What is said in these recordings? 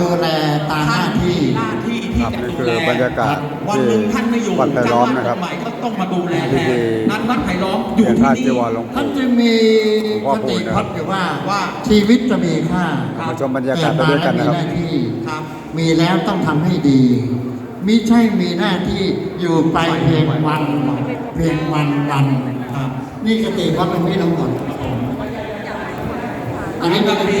ดูแลตามหน้าที่ หน้าที่ที่จะดูแลบรรยากาศวันหนึ่งท่านไม่อยู่วัดไผ่ล้อมนะครับใหม่ก็ต้องมาดูแลแทนนั้นวัดไผ่ล้อมอยู่ที่นี่ท่านจะมีคติพัดอยู่ว่าว่าชีวิตจะมีค่ามาชมบรรยากาศไปด้วยกันนะครับมีแล้วต้องทำให้ดีมิใช่มีหน้าที่อยู่ไปเพียงวันเพียงวันวันนี่คติวัดตรงนี้ทั้งหมดอันนี้ก็ที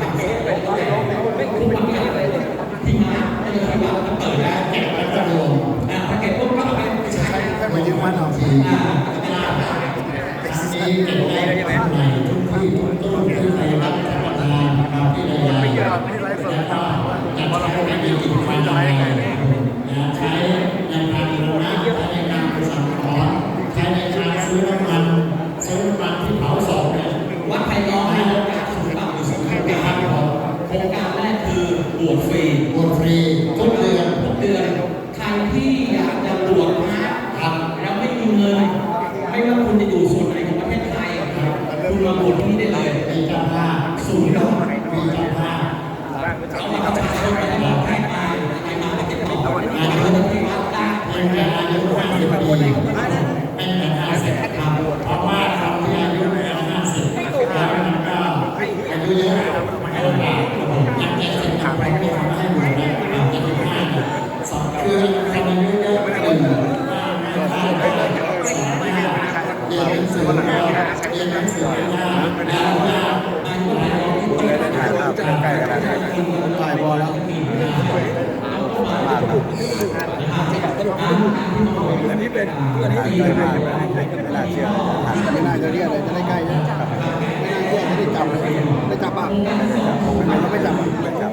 I มาบวชที่นี่ได้เลยมีเจ้าภาสูงย์ดอกมีเจ้าภาเขามาประชาชนมาบอกให้มาให้มาเก็บของงานนี้เป็นงานอายุห้าสิบปี ใกล้กันแล้วถ่ายบอลแล้วอันนี้เป็นอันนี้ดีมากไม่น่าเชื่อไม่น่าจะเรียกเลยจะได้ใกล้นะไม่น่าเรียกจะได้จับเลยไม่จับป่ะเราไม่จับไม่จับ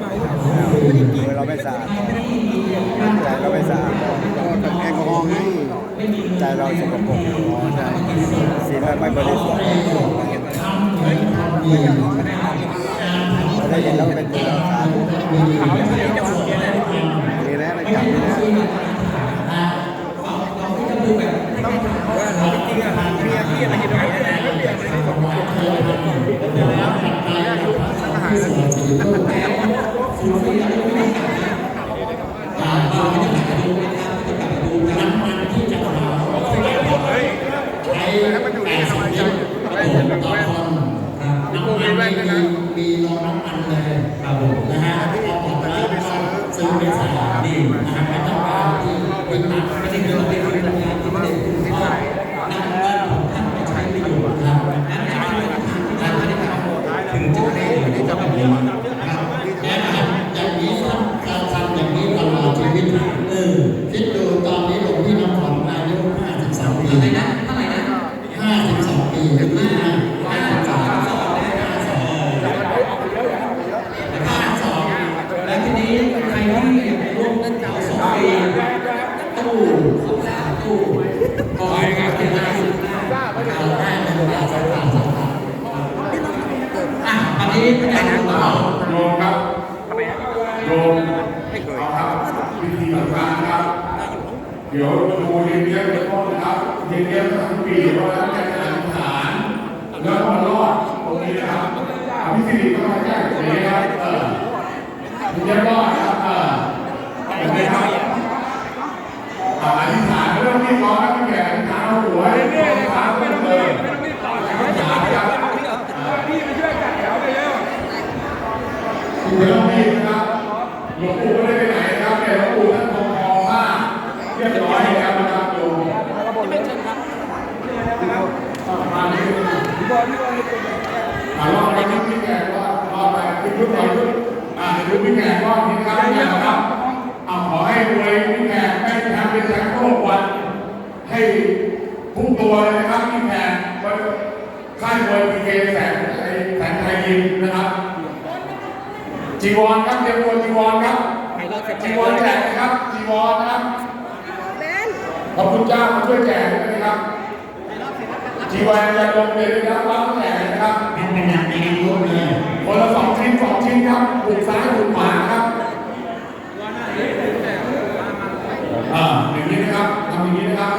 เราไม่สะอาดเราไม่สะอาดก็แอลกอฮอล์ไง ใจเราสกปรกใจสีลไม่บริสุทธิ์เราได้เห็นแล้วเป็นตัวเราสาธุนี่นะไม่จับนะต้องว่าจริงๆอะเมียพี่อะไรกันไหนนะเปมียไม่ได้กปรกแล้วแล้วอาหารแล้ว เดี๋ยวดูเรียนเรียนเป็นต้นนะครับเรียนเรียนทั้งปีเพราะฉะนั้นจะอธิษฐานแล้วมารอดตรงนี้นะครับอภิสิริก็มาแจ้งตรงนี้ครับเออเรียนรอดครับเออเป็นไงครับอ่าอธิษฐานเรื่องที่ร้อนนะพี่แก่อธิษฐานเอาหัวให้เรื่อยๆเลยครับไม่ต้องเลยอธิษฐานครับพี่มาช่วยจัดแถวไปแล้ว คุณไม่ต้องรีบนะครับหลวงปู่ไม่ได้ไปไหนนะครับแต่หลวงปู่ท่านทรงคอผ้าเรียบร้อยแล้วนะครับโยม อ่ารอบไปนิดพี่แขกว่ารอบไปพี่ยุทธหน่อยยุทธอ่าเดี๋ยวพี่แขกรอบนี้ครับพี่ครับเอาขอให้รวยพี่แขกได้ทำเป็นแชมป์โลกวันให้ทุกตัวเลยนะครับพี่แขกค่ายมวยพีเกแสนแสนไทยยิมนะครับจีวรครับเตรียมตัวจีวรครับจีวรแจกนะครับจีวรนะครับขอบคุณเจ้ามาช่วยแจกด้วยนะครับ จีวรยาดมเลยนะครับรับแจกนะครับเป็นขนาดในการรู้เลยคนละสองชิ้นสองชิ้นครับบุกซ้ายบุกขวาครับอ่าอย่างนี้นะครับทำอย่างนี้นะครับ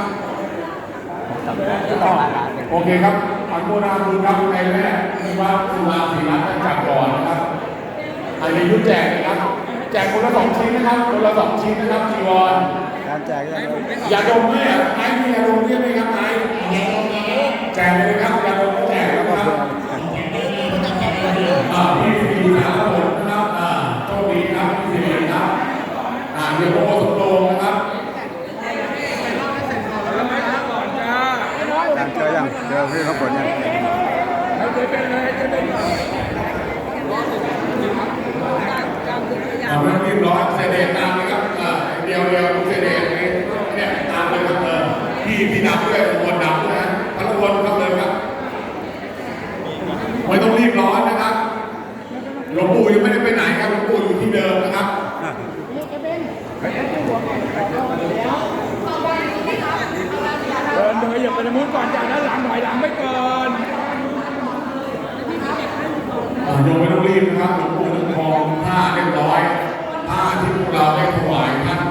โอเคครับอันโมนาบุญครับในแม่ที่ว่าสุราศีรัตน์จัดก่อนนะครับอันนี้ยุทธแจกนะครับ แจกคนละสองชิ้นนะครับคนละสองชิ้นนะครับจีวรการแจกยังไงอย่าดมเนี่ยไอ้มีอย่าดมเนี่ยไหมครับไอ้ แจกเลยครับย่าดมแจกนะครับอ่าพี่สีสารผลนะครับอ่าโชคดีครับพี่สีครับอ่าเดี๋ยวโมสมโดงนะครับการเจอยังเจอพี่เขาผลยังอ่าไม่ต้รีบร้อนเสด็จตามเลยครับอ่าเดียวเดียวเสด็จเนี่ยเนี่ยตามเลยครับเออพี่พี่ดับด้วยคนดับด้วยนะทั้งคนครับเลยครับไม่ต้องรีบร้อนนะครับหลวงปู่ยังไม่ได้ไปไหนครับหลวงปู่อยู่ที่เดิมนะครับ เดินเดินอย่าไปทางนู้นก่อนจากด้านหลังหน่อยหลังไม่เกิน อ่าโยมไม่ต้องรีบนะครับหลวงปู่ท่านทองผ้าเรียบร้อยผ้าที่พวก เราได้ถวายท่าน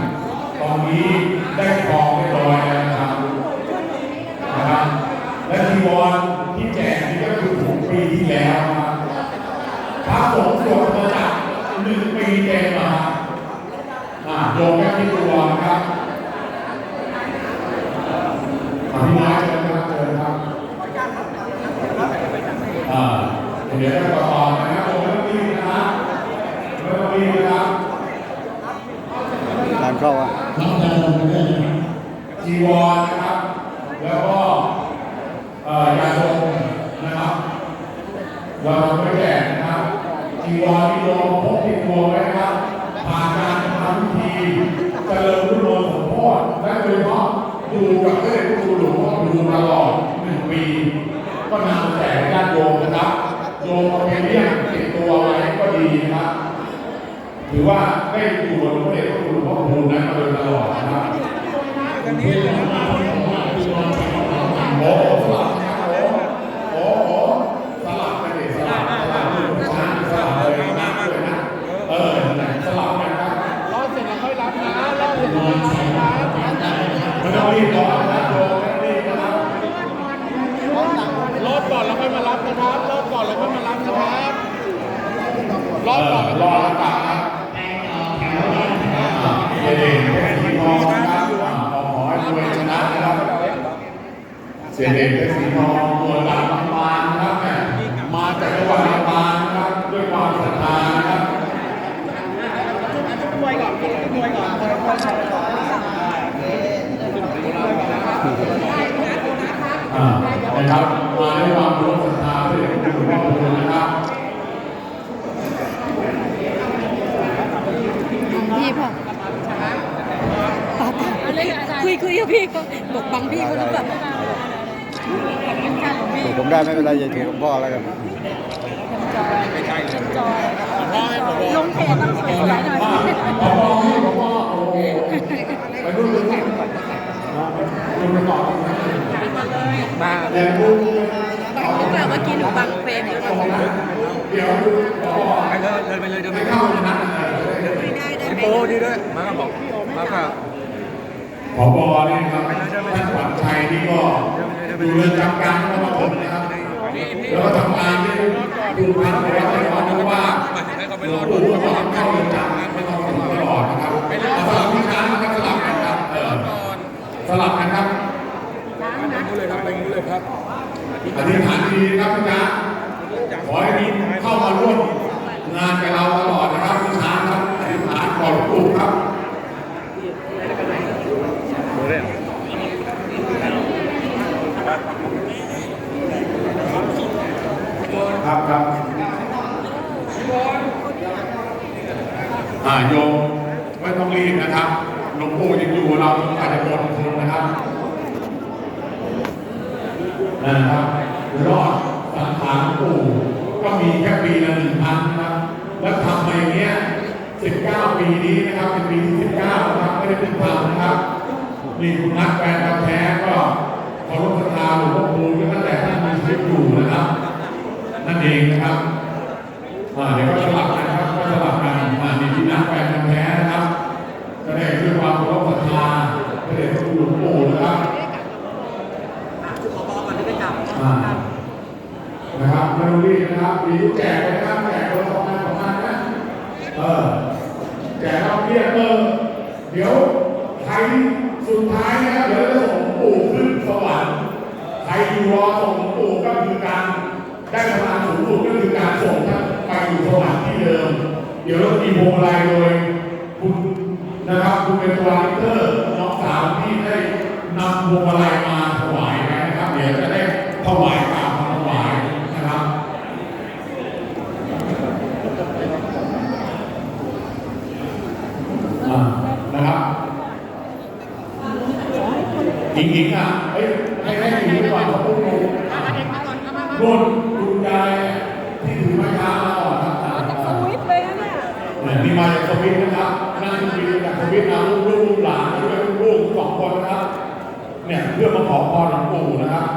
ตอนนี้ได้ทองเรียบร้อยแล้วนะครับนะครับและจีวรที่แจกนี่ก็คือของปีที่แล้วนะครับพระสงฆ์สวดมาจากหนึ่งปีเต็มนะครับอ่าโยมแค่ที่ตัวนะครับอภิวาเชิญนะครับเชิญครับอ่าเดี๋ยวจะประกอบนะครับผมไม่ต้องรีบนะครับไม่ต้องรีบนะครับ เข้าอะน้องจะลงไปเรื่อยนะครับจีวรนะครับ แล้วก็เอ่อยาดมนะครับเราไม่แจกนะครับจีวรที่โยมพกติดตัวไว้นะครับผ่านการทำพิธีเจริญรุ่งโรจน์สมโพธิและโดยเฉพาะดูกับเดชพระคุณหลวงพ่อดูตลอดหนึ่งปี ก็นำแจกญาติโยมนะครับโยมเอาไปเลี้ยงติดตัวไว้ก็ดีนะครับ ถือว่าได้อยู่บนพระเดชพระคุณหลวงพ่อคูณนั้นมาโดยตลอดนะครับเพื่อนมาเพื่อนมาปีวันแข่งของเราโอ้โหสลับนะครับโอ้โหสลับกันดิสลับสลับมือช้างสลับเลยนะเลยนะเออสลับกันครับรอเสร็จแล้วค่อยรับนะรอเสร็จแล้วค่อยรับนะไม่ต้องรีบร้อนนะโยมไม่ต้องรีบนะครับรอบก่อนแล้วค่อยมารับนะครับรอบก่อนแล้วค่อยมารับนะครับรอบก่อนอรอแล้วกลับครับเด็กๆเป็นสีทองนะครับอ่าขอให้รวยชนะนะครับเสียเด็กเป็นสีทองตัวหลังบางๆนะครับเนี่ยมาจากจังหวัดลำปางนะครับด้วยความศรัทธานะครับ มวยก่อนมวยก่อนมวยก่อน อ่านะครับมาด้วยความรู้ศรัทธาเพื่อคุณหลวงพ่อคูณนะครับ พี่ป่ะป้าป้าคุย คุยกับพี่เขาบอกบังพี่เขาหรือเปล่าขอบคุณค่ะหลวงพี่ผมได้ไม่เป็นไรอย่าถือหลวงพ่อแล้วกันจจอยลงเพจต้องสวยๆหน่อยพอพี่พอโอเคไปรุ่นรุ่นรุ่นรุ่นไปก่อนมาเรียนรู้หรือเปล่าเมื่อกี้หนูบังเฟรมหรือเปล่าเดี๋ยวพอไปเลยเดินไปเลยเดินไปไม่เลยเข้านะโอ้ดีด้วยมาก็บอกมาก็ ผบนี่ครับท่านขวัญชัยนี่ก็อยู่เรือนจำกลางนครปฐมนะครับแล้วก็ทำงานที่ดูพันธุ์วัดตลอดเพราว่าหลวงปู่ก็ต้องเข้าเรือนจำไม่ต้องถึงตลอดนะครับเอาสลับที่ช้างนะครับสลับกันครับเออสลับกันครับไปนู้นเลยครับไปเลยครับอธิษฐานดีนะครับพี่จ๊ะขอให้มีเข้ามาร่วมงานกับเราตลอดนะครับพี่ช้างครับอธิษฐานก่อนหลวงปู่ครับ ครับครับอ่าโยมไม่ต้องรีบนะครับ หลวงปู่ยังอยู่กับเราอาจจะหมดคนนะครับนั่นนะครับรอดสังขารหลวงปู่ ก็มีแค่ปีละหนึ่งพันนะครับ แล้วทำมาอย่างเงี้ย19ปีนี้นะครับเป็นปีที่19นะครับไม่ได้เพิ่งทำนะครับนี่คุณนักแฟนกาแท้ก็เคารพศรัทธาหลวงพ่อปูตั้งแต่ท่านมีชีวิตอยู่นะครับ นั่นเองนะครับอ่าเดี๋ยวก็สลับกันครับก็สลับกันอ่านี่ที่นักแฟนกันแท้นะครับแสดงด้วยความเคารพศรัทธาพระเดชพระคุณหลวงปู่นะครับอ่านะครับ ไม่ต้องรีบนะครับมีลูกแจกนะครับแจกคนละสองพันสองพันนะเออแจกเอาเบี้ยเออเดี๋ยวใครสุดท้ายนะครับเดี๋ยวจะส่งปู่ขึ้นสวรรค์ใครอยู่รอส่งปู่ก็คือการได้พลังสูงสุดก็คือการส่งท่านไปอยู่สวรรค์ที่เดิม เดี๋ยวเรามีโพลายโดยคุณนะครับคุณเป็นตัวลิเตอร์น้องสาวที่ได้นำพวงมาลัยมาถวายนะครับ เดี๋ยวจะได้ถวายกราบถวายนะครับอ่านะครับ หญิงหญิงอะเฮ้ยให้ให้หญิงดีกว่าเขาพูดงงรุ่นคุณยายที่ถือไม้เท้ามาก่อนครับ สวิตเลยนะเนี่ย เนี่ยมีมาจากสวิตนะครับนั่งคุยจากสวิตนะลูกลูกลูกหลานด้วยลูกลูกสองคนนะครับ เนี่ยเพื่อมาขอพรหลวงปู่นะครับ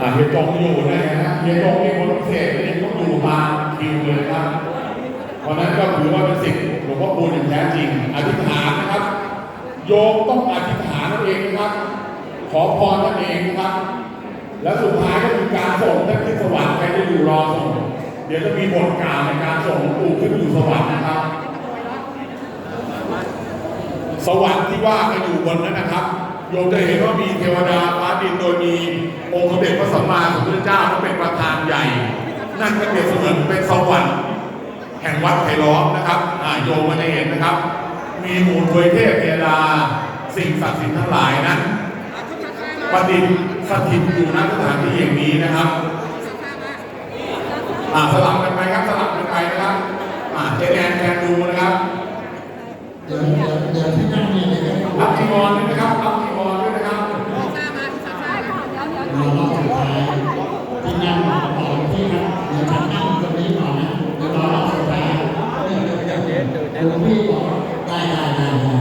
อ่า เฮียจงอยู่นะฮะเฮียจงเป็นคนพิเศษนี่ต้องอยู่มาคิวเลยครับ เพราะนั้นก็ถือว่าเป็นสิ่งหลวงพ่อคูณอย่างแท้จริง อธิษฐานนะครับ โยมต้องอธิษฐานนั่นเองนะครับ ขอพรนั่นเองนะครับ แล้วสุดท้ายก็คือการส่งท่านขึ้นสวรรค์ใครจะอยู่รอส่ง เดี๋ยวจะมีบทกล่าวในการส่งหลวงปู่ขึ้นอยู่สวรรค์นะครับ สวรรค์ที่ว่ากันอยู่บนนั้นนะครับ โยมจะเห็นว่ามีเทวดาฟ้าดินโดยมี องค์สมเด็จพระสัมมาสัมพุทธเจ้าเป็นประธานใหญ่ นั่นก็เปรียบเสมือนเป็นสวรรค์แห่งวัดไผ่ล้อมนะครับอ่าโยมมันจะเห็นนะครับ มีหมู่ทวยเทพเทวดาสิ่งศักดิ์สิทธิ์ทั้งหลายนั้นประดิษฐ์สถิตอยู่ณสถานที่อย่างนี้นะครับอ่าสลับกันไปครับสลับกันไปนะครับอ่าเจแดนแทนดูนะครับเดี๋ยวเดี๋ยวเดี๋ยวที่นั่งเนี่ยเดี๋ยวรับจีวรด้วยนะครับรับจีวรด้วยนะครับ เรารอบสุดท้ายที่นั่งต่อที่นั่งเดี๋ยวฉันนั่งตรงนี้ก่อนนะเดี๋ยวรอรอบสุดท้ายเดี๋ยวเดี๋ยวเดี๋ยวเดี๋ยวหลวงพี่บอกได้ได้ได้ได้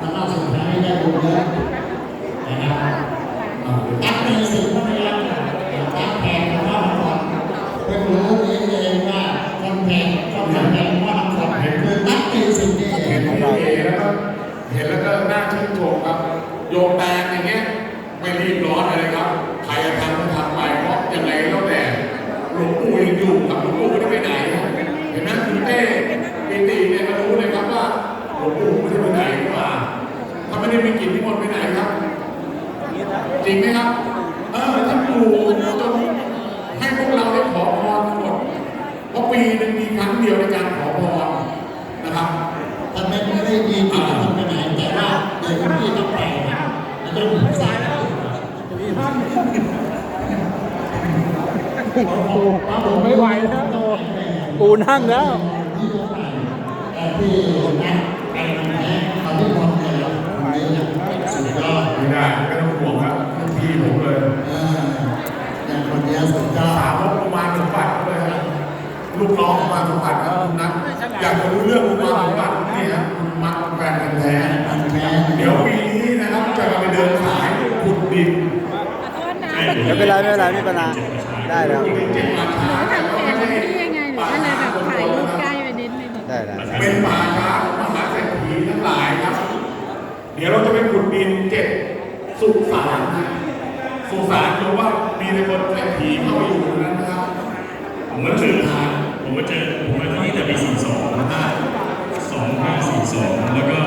ถ้ารอบสุดท้ายได้บุญเยอะนะครับตักเป็นสิ่งที่ไม่รับตักแทนพระนครเพิ่งรู้นี้เองว่าคนแทนคนทำแทนพระนครคือตักเป็นสิ่งที่ เห็นพี่เอแล้วก็เห็นแล้วก็น่าชื่นชมครับ โยมแตงอย่างเงี้ยไม่รีบร้อนอะไรครับ ใครจะทำก็ทำไปเพราะยังไงแล้วแต่หลวงปู่ยังอยู่ครับหลวงปู่ไม่ได้ไปไหนครับเห็นไหมคุณเต้ปีติเนี่ยก็รู้เลยครับว่าหลวงปู่ไม่ได้ไปไหนหรือเปล่าถ้าไม่ได้มีกิจนิมนต์ไปไหนครับ จ ริงไหมครับ เออท่านอยู่จนให้พวกเราได้ขอพรทั้งหมดเพราะปีหนึ่งมีครั้งเดียวในการขอพรนะครับทำไมไม่ได้ยินที่จะทำไปไหนแต่ว่าเดี๋ยวคุณพี่ต้องไปนะมันต้องหมุนซ้ายแล้วปูไม่ไหวแล้วปูนั่งแล้วแต่ที่ สามวกกมารสมบัติเลยฮะลูกน้องกมารสมบัติครับคุนัทอยากจะรู้เรื่องลูกมารสมบัตินี่ฮะมันแฟนกันแท้เดี๋ยวปีนี้นะครับจะไปเดินสายขุดดินไม่เป็นไรไม่เป็นไรไม่เป็นไรได้แล้วทำแผนที่ยังไงหรืออะไรแบบถ่ายรูปใกล้ไปนิดนึงเป็นมาช้ามหาเศรษฐีทั้งหลายครับ เดี๋ยวเราจะไปขุดดินเจ็ดสุสาน สงสานหรือว่ามีแต่คนแต่ผีเข้าไปอยู่ตรงนั้นนะครับผมก็เจอทางผมก็เจอผมมาที่แต่ปีสี่สองนะสองห้าสี่สองแล้วก็